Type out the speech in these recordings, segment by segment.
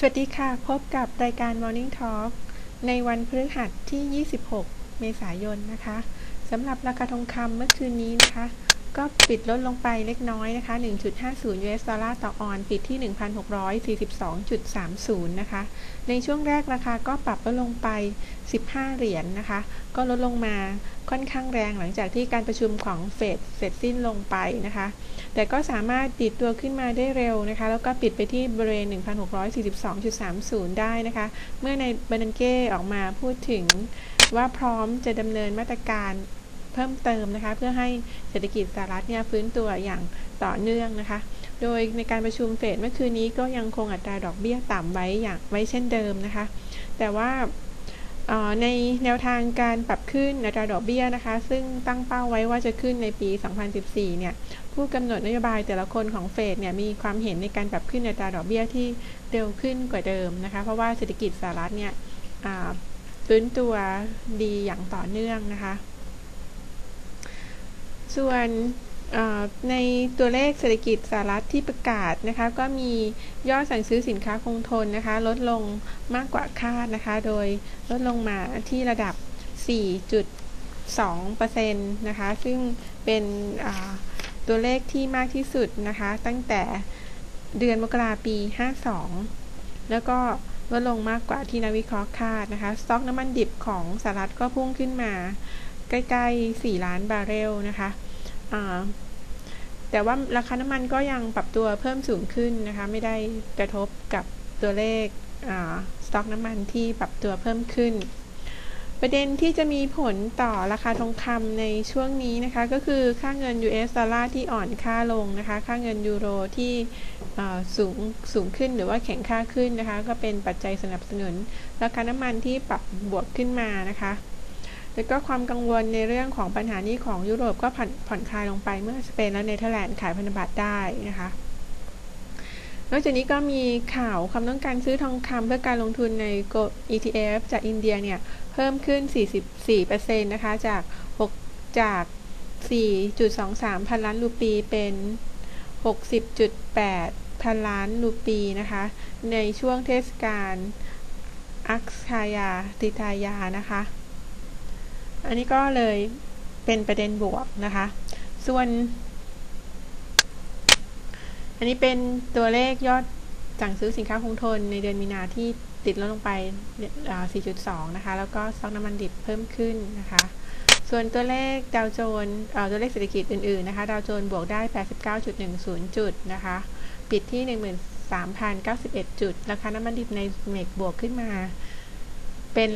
สวัสดีค่ะ พบกับรายการ Morning Talk ในวันพฤหัสที่ 26 เมษายนนะคะสำหรับราคาทองคำเมื่อคืนนี้นะคะ ก็ปิดลดลงไปเล็กน้อยนะคะ 1.50 US ดอลลาร์ต่อออน ปิดที่ 1,642.30 นะคะ ในช่วงแรกราคาก็ปรับลดลงไป 15 เหรียญนนะคะ ก็ลดลงมาค่อนข้างแรงหลังจากที่การประชุมของเฟดเสร็จสิ้นลงไปนะคะ แต่ก็สามารถติดตัวขึ้นมาได้เร็วนะคะ แล้วก็ปิดไปที่บริเวณ 1,642.30 ได้นะคะ เมื่อในบันเก้ออกมาพูดถึงว่าพร้อมจะดำเนินมาตรการ พิ่มเติมนะคะ เพื่อให้เศรษฐกิจสหรัฐเนี่ยฟื้นตัวอย่างต่อเนื่องนะคะ โดยในการประชุมเฟดเมื่อคืนนี้ก็ยังคงอัตราดอกเบี้ยต่ำไว้อย่างไว้เช่นเดิมนะคะ แต่ว่าในแนวทางการปรับขึ้นอัตราดอกเบี้ยนะคะ ซึ่งตั้งเป้าไว้ว่าจะขึ้นในปี 2014 เนี่ย ผู้กำหนดนโยบายแต่ละคนของเฟดเนี่ยมีความเห็นในการปรับขึ้นอัตราดอกเบี้ยที่เร็วขึ้นกว่าเดิมนะคะ เพราะว่าเศรษฐกิจสหรัฐเนี่ยฟื้นตัวดีอย่างต่อเนื่องนะคะ ส่วนในตัวเลขเศรษฐกิจสหรัฐที่ประกาศนะคะ ก็มียอดสั่งซื้อสินค้าคงทนนะคะ ลดลงมากกว่าคาดนะคะ โดยลดลงมาที่ระดับ 4.2%นะคะ ซึ่งเป็นตัวเลขที่มากที่สุดนะคะ ตั้งแต่เดือนมกราปี 52 แล้วก็ลดลงมากกว่าที่นักวิเคราะห์คาดนะคะ สต็อกน้ำมันดิบของสหรัฐก็พุ่งขึ้นมา ใกล้ ๆ 4 ล้านบาร์เรลนะคะ แต่ว่าราคาน้ำมันก็ยังปรับตัวเพิ่มสูงขึ้นนะคะ ไม่ได้กระทบกับตัวเลขสต็อกน้ำมันที่ปรับตัวเพิ่มขึ้น ประเด็นที่จะมีผลต่อราคาทองคำในช่วงนี้นะคะ ก็คือค่าเงิน US ดอลลาร์ที่อ่อนค่าลงนะคะ ค่าเงินยูโรที่สูงสูงขึ้นหรือว่าแข็งค่าขึ้นนะคะ ก็เป็นปัจจัยสนับสนุน ราคาน้ำมันที่ปรับบวกขึ้นมานะคะ แล้วก็ความกังวลในเรื่องของปัญหานี้ของยุโรปก็ผ่อนผ่อนคลายลงไปเมื่อสเปนและเนเธอร์แลนด์ขายพันธบัตรได้นะคะนอกจากนี้ก็มีข่าวความต้องการซื้อทองคำเพื่อการลงทุนใน ETF จากอินเดียเนี่ย เพิ่มขึ้น 44%นะคะ จาก 6 จาก 4.23 พันล้านรูปีเป็น 60.8 พันล้านรูปีนะคะ ในช่วงเทศกาลอักษายาติทายานะคะ อันนี้ก็เลยเป็นประเด็นบวกนะคะ ส่วน อันนี้เป็นตัวเลขยอดสั่งซื้อสินค้าคงทนในเดือนมีนาที่ติดลดลงไป 4.2 นะคะ แล้วก็ซอกน้ำมันดิบเพิ่มขึ้นนะคะ ส่วนตัวเลขดาวโจนตัวเลขเศรษฐกิจอื่น ๆ นะคะ ดาวโจนบวกได้ 89.10 จุดนะคะ ปิดที่ 13,091 จุด ราคาน้ำมันดิบในเมกบวกขึ้นมาเป็น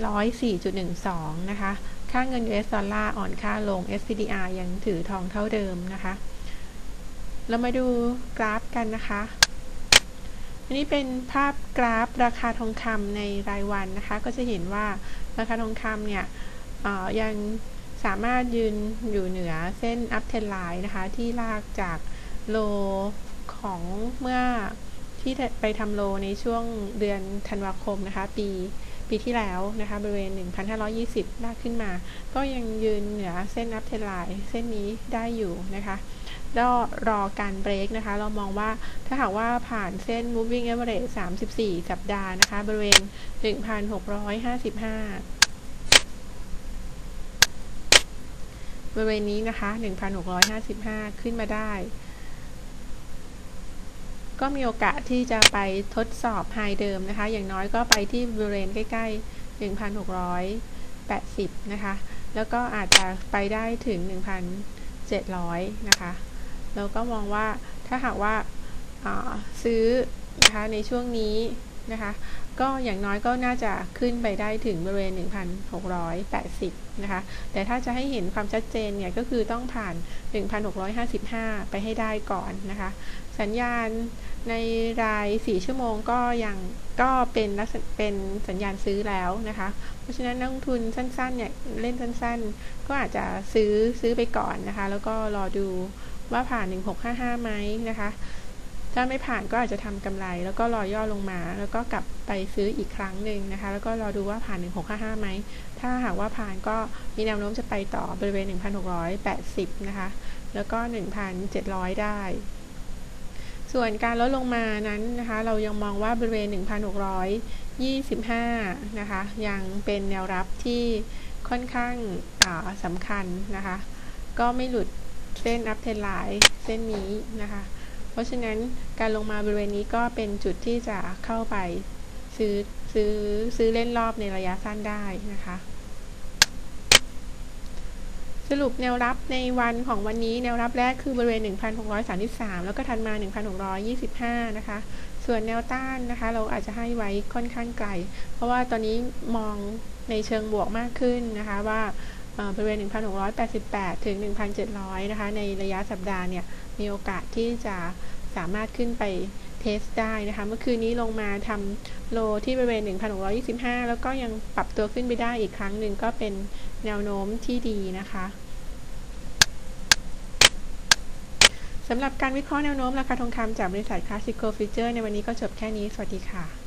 104.12 นะคะ ค่าเงิน US ดอลลาร์อ่อนค่าลง SPDR ยังถือทองเท่าเดิมนะคะ เรามาดูกราฟกันนะคะ อันนี้เป็นภาพกราฟราคาทองคำในรายวันนะคะ ก็จะเห็นว่าราคาทองคำเนี่ยยังสามารถยืนอยู่เหนือเส้น up trend line นะคะ ที่ลากจากโลของเมื่อที่ไปทำโลในช่วงเดือนธันวาคมนะคะ ปี ปีที่แล้วนะคะบริเวณ 1,520 ลากขึ้นมา ก็ยังยืนเหนือเส้นนับเทนไลน์เส้นนี้ได้อยู่นะคะก็รอการเบรกนะคะ เรามองว่าถ้าหากว่าผ่านเส้น moving average 34 สัปดาห์นะคะ บริเวณ 1,655บริเวณนี้นะคะ 1,655 ขึ้นมาได้ ก็มีโอกาสที่จะไปทดสอบไฮเดิมนะคะ อย่างน้อยก็ไปที่บริเวณใกล้ ๆ 1,680 นะคะ แล้วก็อาจจะไปได้ถึง 1,700 นะคะ แล้วก็มองว่าถ้าหากว่าซื้อนะคะในช่วงนี้ นะคะ ก็อย่างน้อยก็น่าจะขึ้นไปได้ถึงบริเวณ 1,680 นะคะ แต่ถ้าจะให้เห็นความชัดเจนเนี่ย ก็คือต้องผ่าน 1,655 ไปให้ได้ก่อนนะคะ สัญญาณในราย 4 ชั่วโมงก็ยังก็เป็นเป็นสัญญาณซื้อแล้วนะคะ เพราะฉะนั้นนักลงทุนสั้นๆเนี่ยเล่นสั้นๆ ก็อาจจะซื้อซื้อไปก่อนนะคะ แล้วก็รอดูว่าผ่าน 1655ไหมนะคะ ถ้าไม่ผ่านก็อาจจะทำกำไร แล้วก็รอย่อลงมา แล้วก็กลับไปซื้ออีกครั้งหนึ่งนะคะ แล้วก็รอดูว่าผ่าน 1655ไหม ถ้าหากว่าผ่านก็มีแนวโน้มจะไปต่อบริเวณ 1680 นะคะ แล้วก็ 1,700 ได้ส่วนการลดลงมานั้นนะคะ เรายังมองว่าบริเวณ 1,625 นะคะ ยังเป็นแนวรับที่ค่อนข้างสำคัญนะคะ ก็ไม่หลุดเส้นอัพเทนไลน์เส้นนี้นะคะ เพราะฉะนั้นการลงมาบริเวณนี้ก็เป็นจุดที่จะเข้าไปซื้อซื้อซื้อเล่นรอบในระยะสั้นได้นะคะ สรุปแนวรับในวันของวันนี้แนวรับแรกคือบริเวณ 1,633 แล้วก็ทันมา 1,625 นะคะ ส่วนแนวต้านนะคะ เราอาจจะให้ไว้ค่อนข้างไกล เพราะว่าตอนนี้มองในเชิงบวกมากขึ้นนะคะว่าบริเวณ 1,688 ถึง 1,700 นะคะ ในระยะสัปดาห์เนี่ยมีโอกาสที่จะสามารถขึ้นไปเทสได้นะคะ เมื่อคืนนี้ลงมาทำโลที่บริเวณ 1,625 แล้วก็ยังปรับตัวขึ้นไปได้อีกครั้งหนึ่งก็เป็นแนวโน้มที่ดีนะคะสำหรับการวิเคราะห์แนวโน้มราคาทองคำจากบริษัทคลาสสิโกฟิเจอร์ในวันนี้ก็จบแค่นี้ สวัสดีค่ะ